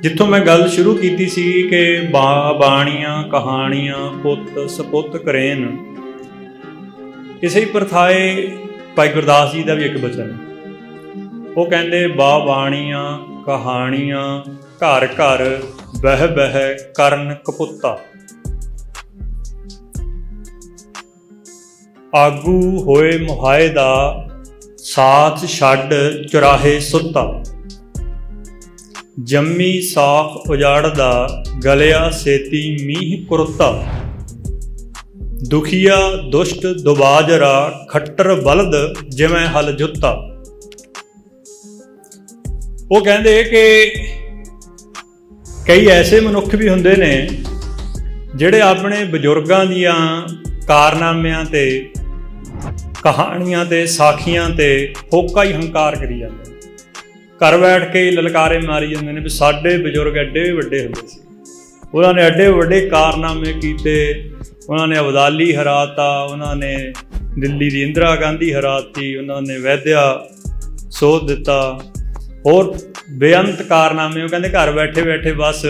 ਜਿੱਥੋਂ ਮੈਂ ਗੱਲ ਸ਼ੁਰੂ ਕੀਤੀ ਸੀ ਕਿ ਬਾ ਬਾਣੀਆਂ ਕਹਾਣੀਆਂ ਪੁੱਤ ਸਪੁੱਤ ਕਰੇਨ। ਕਿਸੇ ਹੀ ਪ੍ਰਥਾਏ ਭਾਈ ਗੁਰਦਾਸ ਜੀ ਦਾ ਵੀ ਇੱਕ ਬਚਨ। ਉਹ ਕਹਿੰਦੇ, ਬਾ ਬਾਣੀਆਂ ਕਹਾਣੀਆਂ ਘਰ ਘਰ ਬਹਿ ਬਹਿ ਕਰਨ ਕਪੁੱਤਾ। ਆਗੂ ਹੋਏ ਮੁਹਾਏ ਦਾ ਸਾਥ ਛੱਡ ਚੁਰਾਹੇ ਸੁੱਤਾ। ਜੰਮੀ ਸਾਖ ਉਜਾੜਦਾ, ਗਲਿਆ ਸੇਤੀ ਮੀਂਹ ਕੁਰਤਾ। ਦੁਖੀਆ ਦੁਸ਼ਟ ਦੁਬਾਜਰਾ, ਖੱਟਰ ਬਲਦ ਜਿਵੇਂ ਹਲ ਜੁੱਤਾ। ਉਹ ਕਹਿੰਦੇ ਕਿ ਕਈ ਐਸੇ ਮਨੁੱਖ ਵੀ ਹੁੰਦੇ ਨੇ, ਜਿਹੜੇ ਆਪਣੇ ਬਜ਼ੁਰਗਾਂ ਦੀਆਂ ਕਾਰਨਾਮਿਆਂ ਤੇ, ਕਹਾਣੀਆਂ ਤੇ, ਸਾਖੀਆਂ ਤੇ ਹੋਕਾ ਹੀ ਹੰਕਾਰ ਕਰੀ ਜਾਂਦੇ ਘਰ ਬੈਠ ਕੇ ਹੀ ਲਲਕਾਰੇ ਮਾਰੀ ਜਾਂਦੇ ਨੇ ਵੀ ਸਾਡੇ ਬਜ਼ੁਰਗ ਐਡੇ ਵੱਡੇ ਹੁੰਦੇ ਸੀ। ਉਹਨਾਂ ਨੇ ਐਡੇ ਵੱਡੇ ਕਾਰਨਾਮੇ ਕੀਤੇ, ਉਹਨਾਂ ਨੇ ਅਬਦਾਲੀ ਹਰਾਤਾ, ਉਹਨਾਂ ਨੇ ਦਿੱਲੀ ਦੀ ਇੰਦਰਾ ਗਾਂਧੀ ਹਰਾਤੀ, ਉਹਨਾਂ ਨੇ ਵੈਦਿਆ ਸੋਧ ਦਿੱਤਾ। ਹੋਰ ਬੇਅੰਤ ਕਾਰਨਾਮੇ, ਉਹ ਕਹਿੰਦੇ ਘਰ ਬੈਠੇ ਬੈਠੇ ਬਸ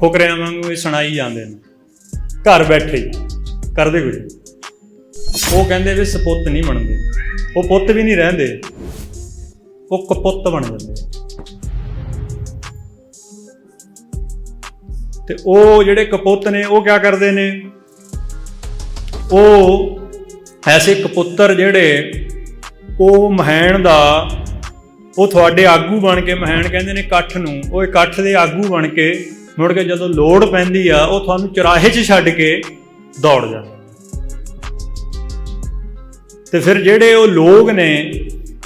ਫੁਕਰਿਆਂ ਵਾਂਗੂ ਹੀ ਸੁਣਾਈ ਜਾਂਦੇ ਨੇ। ਘਰ ਬੈਠੇ ਹੀ ਕਰਦੇ ਕੁਝ। ਉਹ ਕਹਿੰਦੇ ਵੀ ਸਪੁੱਤ ਨਹੀਂ ਬਣਦੇ। ਉਹ ਪੁੱਤ ਵੀ ਨਹੀਂ ਰਹਿੰਦੇ। ਉਹ ਕਪੁੱਤ ਬਣ ਜਾਂਦੇ। ਤੇ ਉਹ ਜਿਹੜੇ ਕਪੁੱਤ ਨੇ, ਉਹ ਕੀ ਕਰਦੇ ਨੇ? ਉਹ ਐਸੇ ਕਪੁੱਤਰ ਜਿਹੜੇ ਉਹ ਮਹਿਣ ਦਾ, ਉਹ ਤੁਹਾਡੇ ਆਗੂ ਬਣ ਕੇ ਮਹਿਣ ਕਹਿੰਦੇ ਨੇ ਇਕੱਠ ਨੂੰ। ਉਹ ਇਕੱਠ ਦੇ ਆਗੂ ਬਣ ਕੇ ਮੁੜ ਕੇ ਜਦੋਂ ਲੋੜ ਪੈਂਦੀ ਆ, ਉਹ ਤੁਹਾਨੂੰ ਚੁਰਾਹੇ 'ਚ ਛੱਡ ਕੇ ਦੌੜ ਜਾਂਦਾ ਤੇ ਫਿਰ ਜਿਹੜੇ ਉਹ ਲੋਕ ਨੇ,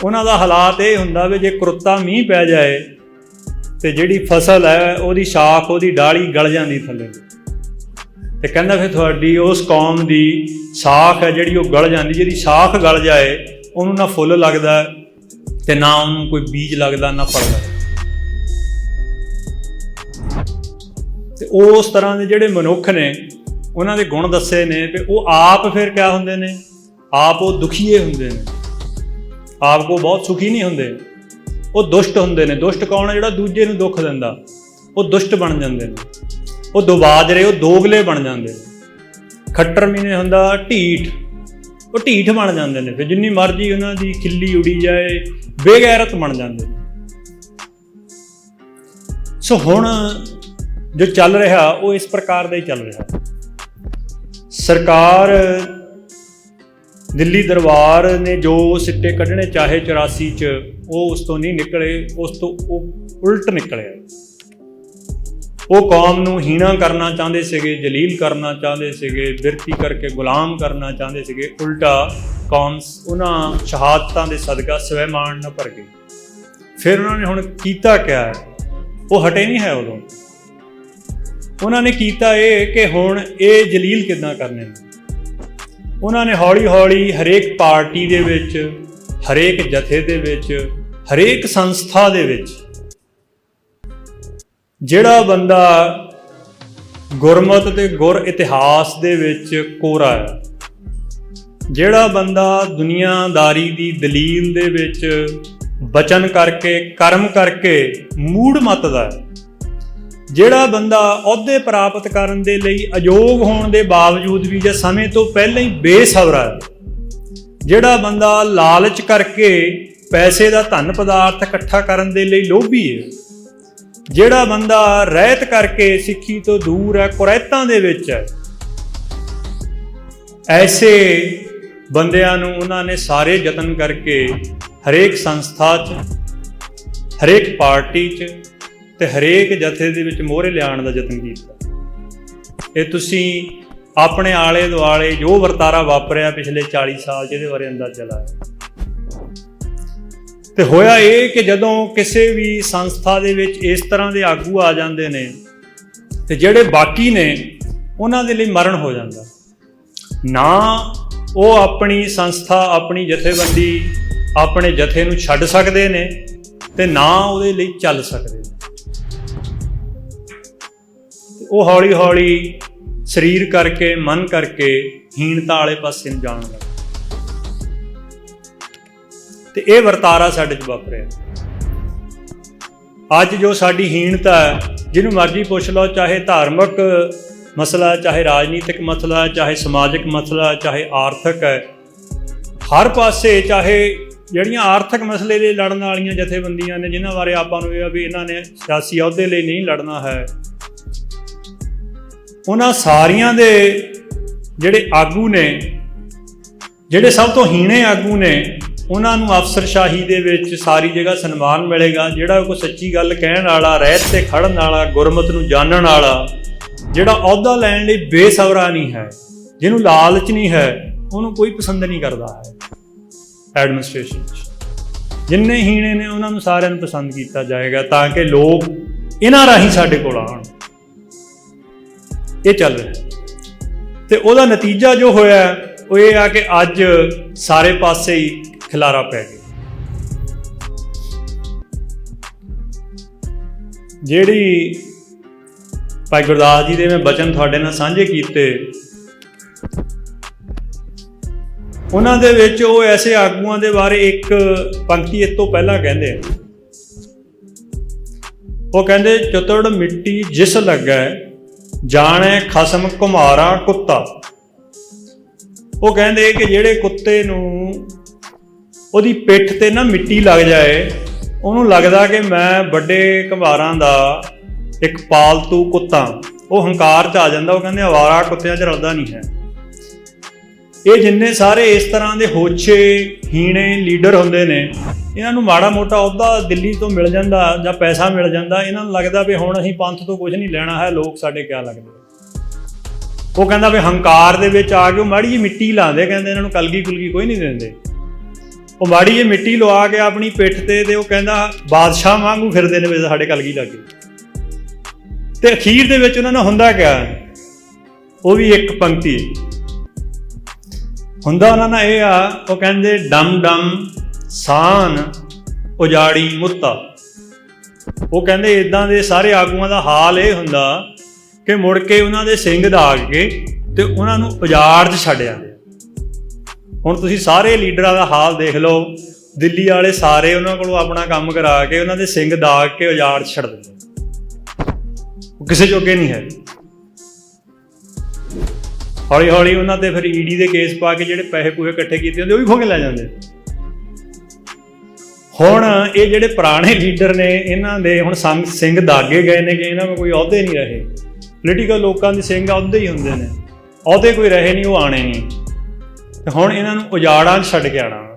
ਉਹਨਾਂ ਦਾ ਹਾਲਾਤ ਇਹ ਹੁੰਦਾ ਵੀ ਜੇ ਕਰੁੱਤਾ ਮੀਂਹ ਪੈ ਜਾਏ ਤੇ ਜਿਹੜੀ ਫਸਲ ਹੈ, ਉਹਦੀ ਸ਼ਾਖ ਉਹਦੀ ਡਾਲੀ ਗਲ ਜਾਂਦੀ ਥੱਲੇ। ਤੇ ਕਹਿੰਦਾ ਫਿਰ ਤੁਹਾਡੀ ਉਸ ਕੌਮ ਦੀ ਸਾਖ ਹੈ ਜਿਹੜੀ ਉਹ ਗਲ ਜਾਂਦੀ ਜਿਹਦੀ ਸਾਖ ਗਲ ਜਾਏ, ਉਹਨੂੰ ਨਾ ਫੁੱਲ ਲੱਗਦਾ ਤੇ ਨਾ ਉਹਨੂੰ ਕੋਈ ਬੀਜ ਲੱਗਦਾ, ਨਾ ਫਲ ਲੱਗਦਾ। ਤੇ ਉਸ ਤਰ੍ਹਾਂ ਦੇ ਜਿਹੜੇ ਮਨੁੱਖ ਨੇ, ਉਹਨਾਂ ਦੇ ਗੁਣ ਦੱਸੇ ਨੇ ਤੇ ਉਹ ਆਪ ਫਿਰ ਕਿਆ ਹੁੰਦੇ ਨੇ? ਆਪ ਉਹ ਦੁਖੀਏ ਹੁੰਦੇ ਨੇ। ਆਪ ਕੋ ਬਹੁਤ ਸੁਖੀ ਨਹੀਂ ਹੁੰਦੇ। ਉਹ ਦੁਸ਼ਟ ਹੁੰਦੇ ਨੇ। ਦੁਸ਼ਟ ਕੌਣ ਹੈ ਜਿਹੜਾ ਦੂਜੇ ਨੂੰ ਦੁੱਖ ਦਿੰਦਾ? ਉਹ ਦੁਸ਼ਟ ਬਣ ਜਾਂਦੇ ਨੇ। ਉਹ ਦੁਬਾਜਰੇ ਉਹ ਦੋਗਲੇ ਬਣ ਜਾਂਦੇ ਨੇ। ਖੱਟਰ ਮੀਨੇ ਹੁੰਦਾ, ਢੀਠ। ਉਹ ਢੀਠ ਬਣ ਜਾਂਦੇ ਨੇ। ਫਿਰ ਜਿੰਨੀ ਮਰਜ਼ੀ ਉਹਨਾਂ ਦੀ ਖਿੱਲੀ ਉੜੀ ਜਾਏ, ਬੇਗੈਰਤ ਬਣ ਜਾਂਦੇ ਨੇ। ਸੋ ਹੁਣ ਜੋ ਚੱਲ ਰਿਹਾ, ਉਹ ਇਸ ਪ੍ਰਕਾਰ ਦਾ ਹੀ ਚੱਲ ਰਿਹਾ। ਸਰਕਾਰ ਦਿੱਲੀ ਦਰਬਾਰ ਨੇ ਜੋ ਸਿੱਟੇ ਕੱਢਣੇ ਚਾਹੇ 84 ਚ, ਉਹ ਉਸ ਤੋਂ ਨਹੀਂ ਨਿਕਲੇ, ਉਸ ਤੋਂ ਉਹ ਉਲਟ ਨਿਕਲਿਆ ਉਹ ਕੌਮ ਨੂੰ ਹੀਣਾ ਕਰਨਾ ਚਾਹੁੰਦੇ ਸੀਗੇ, ਜਲੀਲ ਕਰਨਾ ਚਾਹੁੰਦੇ ਸੀਗੇ, ਬਿਰਤੀ ਕਰਕੇ ਗੁਲਾਮ ਕਰਨਾ ਚਾਹੁੰਦੇ ਸੀਗੇ, ਉਲਟਾ ਕੌਮ ਉਹਨਾਂ ਸ਼ਹਾਦਤਾਂ ਦੇ ਸਦਕਾ ਸਵੈਮਾਨ ਨਾਲ ਭਰ ਗਈ। ਫਿਰ ਉਹਨਾਂ ਨੇ ਹੁਣ ਕੀਤਾ ਕਿਆ ਹੈ? ਉਹ ਹਟੇ ਨਹੀਂ ਹੈ ਉਦੋਂ। ਉਹਨਾਂ ਨੇ ਕੀਤਾ ਇਹ ਕਿ ਹੁਣ ਇਹ ਜਲੀਲ ਕਿੱਦਾਂ ਕਰਨੇ ਨੇ? ਉਹਨਾਂ ਨੇ ਹੌਲੀ-ਹੌਲੀ ਹਰੇਕ ਪਾਰਟੀ ਦੇ ਵਿੱਚ, ਹਰੇਕ ਜਥੇ ਦੇ ਵਿੱਚ, ਹਰੇਕ ਸੰਸਥਾ ਦੇ ਵਿੱਚ ਜਿਹੜਾ ਬੰਦਾ ਗੁਰਮਤ ਤੇ ਗੁਰ ਇਤਿਹਾਸ ਦੇ ਵਿੱਚ ਕੋਰਾ ਹੈ, ਜਿਹੜਾ ਬੰਦਾ ਦੁਨੀਆਦਾਰੀ ਦੀ ਦਲੀਲ ਦੇ ਵਿੱਚ ਬਚਨ ਕਰਕੇ, ਕਰਮ ਕਰਕੇ ਮੂੜ ਮੱਤਦਾ ਹੈ ਜਿਹੜਾ ਬੰਦਾ ਅਹੁਦੇ ਪ੍ਰਾਪਤ ਕਰਨ ਦੇ ਲਈ ਅਯੋਗ ਹੋਣ ਦੇ ਬਾਵਜੂਦ ਵੀ ਜਾਂ ਸਮੇਂ ਤੋਂ ਪਹਿਲਾਂ ਹੀ ਬੇਸਬਰਾ ਹੈ ਜਿਹੜਾ ਬੰਦਾ ਲਾਲਚ ਕਰਕੇ ਪੈਸੇ ਦਾ ਧਨ ਪਦਾਰਥ ਇਕੱਠਾ ਕਰਨ ਦੇ ਲਈ ਲੋਭੀ ਹੈ, ਜਿਹੜਾ ਬੰਦਾ ਰਹਿਤ ਕਰਕੇ ਸਿੱਖੀ ਤੋਂ ਦੂਰ ਹੈ ਕੁਰੈਤਾਂ ਦੇ ਵਿੱਚ ਹੈ, ਐਸੇ ਬੰਦਿਆਂ ਨੂੰ ਉਹਨਾਂ ਨੇ ਸਾਰੇ ਯਤਨ ਕਰਕੇ ਹਰੇਕ ਸੰਸਥਾ 'ਚ, ਹਰੇਕ ਪਾਰਟੀ 'ਚ ਤੇ ਹਰੇਕ ਜਥੇ ਦੇ ਵਿੱਚ ਮੋਹਰੇ ਲਿਆਉਣ ਦਾ ਯਤਨ ਕੀਤਾ। ਇਹ ਤੁਸੀਂ ਆਪਣੇ ਆਲੇ ਦੁਆਲੇ ਜੋ ਵਰਤਾਰਾ ਵਾਪਰਿਆ ਪਿਛਲੇ 40 ਸਾਲ ਜਿਹਦੇ ਬਾਰੇ ਅੰਦਾਜ਼ਾ ਲਾਇਆ। ਤੇ ਹੋਇਆ ਇਹ ਕਿ ਜਦੋਂ ਕਿਸੇ ਵੀ ਸੰਸਥਾ ਦੇ ਵਿੱਚ ਇਸ ਤਰ੍ਹਾਂ ਦੇ ਆਗੂ ਆ ਜਾਂਦੇ ਨੇ, ਤੇ ਜਿਹੜੇ ਬਾਕੀ ਨੇ, ਉਹਨਾਂ ਦੇ ਲਈ ਮਰਨ ਹੋ ਜਾਂਦਾ। ਨਾ ਉਹ ਆਪਣੀ ਸੰਸਥਾ, ਆਪਣੀ ਜਥੇਬੰਦੀ ਆਪਣੇ ਜਥੇ ਨੂੰ ਛੱਡ ਸਕਦੇ ਨੇ ਤੇ ਨਾ ਉਹਦੇ ਲਈ ਚੱਲ ਸਕਦੇ ਨੇ। ਉਹ ਹੌਲੀ ਹੌਲੀ ਸਰੀਰ ਕਰਕੇ, ਮਨ ਕਰਕੇ ਹੀਣਤਾ ਵਾਲੇ ਪਾਸੇ ਨੂੰ ਜਾਣ ਲੱਗ ਤੇ ਇਹ ਵਰਤਾਰਾ ਸਾਡੇ ਚ ਵਾਪਰਿਆ। ਅੱਜ ਜੋ ਸਾਡੀ ਹੀਣਤਾ ਹੈ, ਜਿਹਨੂੰ ਮਰਜ਼ੀ ਪੁੱਛ ਲਓ, ਚਾਹੇ ਧਾਰਮਿਕ ਮਸਲਾ ਚਾਹੇ ਰਾਜਨੀਤਿਕ ਮਸਲਾ ਚਾਹੇ ਸਮਾਜਿਕ ਮਸਲਾ ਚਾਹੇ ਆਰਥਿਕ ਹੈ, ਹਰ ਪਾਸੇ ਚਾਹੇ ਜਿਹੜੀਆਂ ਆਰਥਿਕ ਮਸਲੇ ਲਈ ਲੜਨ ਵਾਲੀਆਂ ਜਥੇਬੰਦੀਆਂ ਨੇ, ਜਿਨ੍ਹਾਂ ਬਾਰੇ ਆਪਾਂ ਨੂੰ ਇਹ ਆ ਵੀ ਇਹਨਾਂ ਨੇ ਸਿਆਸੀ ਅਹੁਦੇ ਲਈ ਨਹੀਂ ਲੜਨਾ ਹੈ ਉਹਨਾਂ ਸਾਰੀਆਂ ਦੇ ਜਿਹੜੇ ਆਗੂ ਨੇ, ਜਿਹੜੇ ਸਭ ਤੋਂ ਹੀਣੇ ਆਗੂ ਨੇ, ਉਹਨਾਂ ਨੂੰ ਅਫਸਰਸ਼ਾਹੀ ਦੇ ਵਿੱਚ ਸਾਰੀ ਜਗ੍ਹਾ ਸਨਮਾਨ ਮਿਲੇਗਾ। ਜਿਹੜਾ ਕੋਈ ਸੱਚੀ ਗੱਲ ਕਹਿਣ ਵਾਲਾ, ਰਹਿਤ ਤੇ ਖੜਨ ਵਾਲਾ, ਗੁਰਮਤ ਨੂੰ ਜਾਣਨ ਵਾਲਾ, ਜਿਹੜਾ ਅਹੁਦਾ ਲੈਣ ਲਈ ਬੇਸਬਰਾ ਨਹੀਂ ਹੈ, ਜਿਹਨੂੰ ਲਾਲਚ ਨਹੀਂ ਹੈ, ਉਹਨੂੰ ਕੋਈ ਪਸੰਦ ਨਹੀਂ ਕਰਦਾ ਹੈ। ਐਡਮਿਨਿਸਟ੍ਰੇਸ਼ਨ 'ਚ। ਜਿੰਨੇ ਹੀਣੇ ਨੇ, ਉਹਨਾਂ ਨੂੰ ਸਾਰਿਆਂ ਨੂੰ ਪਸੰਦ ਕੀਤਾ ਜਾਏਗਾ ਤਾਂ ਕਿ ਲੋਕ ਇਹਨਾਂ ਰਾਹੀਂ ਸਾਡੇ ਕੋਲ ਆਉਣ। ਇਹ ਚੱਲ ਰਿਹਾ। ਤੇ ਉਹਦਾ ਨਤੀਜਾ ਜੋ ਹੋਇਆ ਉਹ ਇਹ ਆ ਕਿ ਅੱਜ ਸਾਰੇ ਪਾਸੇ ਹੀ ਖਿਲਾਰਾ ਪੈ ਗਿਆ। ਜਿਹੜੀ ਭਾਈ ਗੁਰਦਾਸ ਜੀ ਦੇ ਮੈਂ ਬਚਨ ਤੁਹਾਡੇ ਨਾਲ ਸਾਂਝੇ ਕੀਤੇ, ਉਹਨਾਂ ਦੇ ਵਿੱਚ ਉਹ ਐਸੇ ਆਗੂਆਂ ਦੇ ਬਾਰੇ ਇੱਕ ਪੰਕਤੀ ਇਸ ਤੋਂ ਪਹਿਲਾਂ ਕਹਿੰਦੇ ਆ। ਉਹ ਕਹਿੰਦੇ ਚਤੁੜ ਮਿੱਟੀ ਜਿਸ ਲੱਗਾ ਜਾਣੇ ਖਸਮ ਕੁਮਾਰਾ ਕੁੱਤਾ। ਉਹ ਕਹਿੰਦੇ ਕਿ ਜਿਹੜੇ ਕੁੱਤੇ ਨੂੰ ਉਹਦੀ ਪਿੱਠ ਤੇ ਨਾ ਮਿੱਟੀ ਲੱਗ ਜਾਏ, ਉਹਨੂੰ ਲੱਗਦਾ ਕਿ ਮੈਂ ਵੱਡੇ ਘਮਾਰਾਂ ਦਾ ਇੱਕ ਪਾਲਤੂ ਕੁੱਤਾ। ਉਹ ਹੰਕਾਰ ਚ ਆ ਜਾਂਦਾ, ਉਹ ਕਹਿੰਦੇ ਆਵਾਰਾ ਕੁੱਤਿਆਂ ਚ ਰਲਦਾ ਨਹੀਂ ਹੈ। ਇਹ ਜਿੰਨੇ ਸਾਰੇ ਇਸ ਤਰ੍ਹਾਂ ਦੇ ਹੋਛੇ, ਹੀਣੇ, ਲੀਡਰ ਹੁੰਦੇ ਨੇ, ਇਹਨਾਂ ਨੂੰ ਮਾੜਾ ਮੋਟਾ ਅਹੁਦਾ ਦਿੱਲੀ ਤੋਂ ਮਿਲ ਜਾਂਦਾ ਜਾਂ ਪੈਸਾ ਮਿਲ ਜਾਂਦਾ, ਇਹਨਾਂ ਨੂੰ ਲੱਗਦਾ ਵੀ ਹੁਣ ਅਸੀਂ ਪੰਥ ਤੋਂ ਕੁਝ ਨਹੀਂ ਲੈਣਾ ਹੈ, ਲੋਕ ਸਾਡੇ ਕਿਆ ਲੱਗਦੇ ਉਹ ਕਹਿੰਦਾ ਵੀ ਹੰਕਾਰ ਦੇ ਵਿੱਚ ਆ ਕੇ ਉਹ ਮਾੜੀ ਜਿਹੀ ਮਿੱਟੀ ਲਾਉਂਦੇ, ਕਹਿੰਦੇ ਇਹਨਾਂ ਨੂੰ ਕਲਗੀ ਕੁਲਗੀ ਕੋਈ ਨਹੀਂ ਦਿੰਦੇ। ਉਹ ਮਾੜੀ ਜਿਹੀ ਮਿੱਟੀ ਲਵਾ ਕੇ ਆਪਣੀ ਪਿੱਠ ਤੇ ਤੇ ਉਹ ਕਹਿੰਦਾ, ਬਾਦਸ਼ਾਹ ਵਾਂਗੂ ਫਿਰਦੇ ਨੇ ਵੀ ਸਾਡੇ ਕਲਗੀ ਲੱਗੇ। ਤੇ ਅਖੀਰ ਦੇ ਵਿੱਚ ਉਹਨਾਂ ਨਾਲ ਹੁੰਦਾ ਕਿਆ? ਉਹ ਵੀ ਇੱਕ ਪੰਕਤੀ। ਹੁੰਦਾ ਉਹਨਾਂ ਨਾਲ ਇਹ ਆ, ਉਹ ਕਹਿੰਦੇ, ਡਮ ਡਮ, ਸਾਨ, ਉਜਾੜੀ ਮੁੱਤਾ। ਉਹ ਕਹਿੰਦੇ ਇਦਾਂ ਦੇ ਸਾਰੇ ਆਗੂਆਂ ਦਾ ਹਾਲ ਇਹ ਹੁੰਦਾ ਕਿ ਮੁੜ ਕੇ ਉਹਨਾਂ ਦੇ ਸਿੰਘ ਦਾਗ ਕੇ ਤੇ ਉਹਨਾਂ ਨੂੰ ਉਜਾੜ 'ਚ ਛੱਡ ਜਾਂਦੇ ਹੁਣ ਤੁਸੀਂ ਸਾਰੇ ਲੀਡਰਾਂ ਦਾ ਹਾਲ ਦੇਖ ਲਓ, ਦਿੱਲੀ ਵਾਲੇ ਸਾਰੇ ਉਹਨਾਂ ਕੋਲੋਂ ਆਪਣਾ ਕੰਮ ਕਰਾ ਕੇ ਉਹਨਾਂ ਦੇ ਸਿੰਘ ਦਾਗ ਕੇ ਉਜਾੜ 'ਚ ਛੱਡ ਦਿੰਦੇ ਉਹ ਕਿਸੇ ਜੋਗੇ ਨਹੀਂ ਹੈ ਹੌਲੀ ਹੌਲੀ ਉਹਨਾਂ ਤੇ ਫਿਰ ਈਡੀ ਦੇ ਕੇਸ ਪਾ ਕੇ ਜਿਹੜੇ ਪੈਸੇ ਪੂਹੇ ਇਕੱਠੇ ਕੀਤੇ ਹੁੰਦੇ, ਉਹ ਵੀ ਖੋ ਕੇ ਲੈ ਜਾਂਦੇ। ਹੁਣ ਇਹ ਜਿਹੜੇ ਪੁਰਾਣੇ ਲੀਡਰ ਨੇ, ਇਹਨਾਂ ਦੇ ਹੁਣ ਸੰਗ ਸਿੰਘ ਦਾਗੇ ਗਏ ਨੇ ਕਿ ਇਹਨਾਂ ਨੂੰ ਕੋਈ ਅਹੁਦੇ ਨਹੀਂ ਰਹੇ। ਪੋਲੀਟੀਕਲ ਲੋਕਾਂ ਦੇ ਸਿੰਘ ਅਹੁਦੇ ਹੀ ਹੁੰਦੇ ਨੇ। ਅਹੁਦੇ ਕੋਈ ਰਹੇ ਨਹੀਂ, ਉਹ ਆਣੇ ਨਹੀਂ। ਤੇ ਹੁਣ ਇਹਨਾਂ ਨੂੰ ਉਜਾੜਾਂ 'ਚ ਛੱਡ ਕੇ ਆਣਾ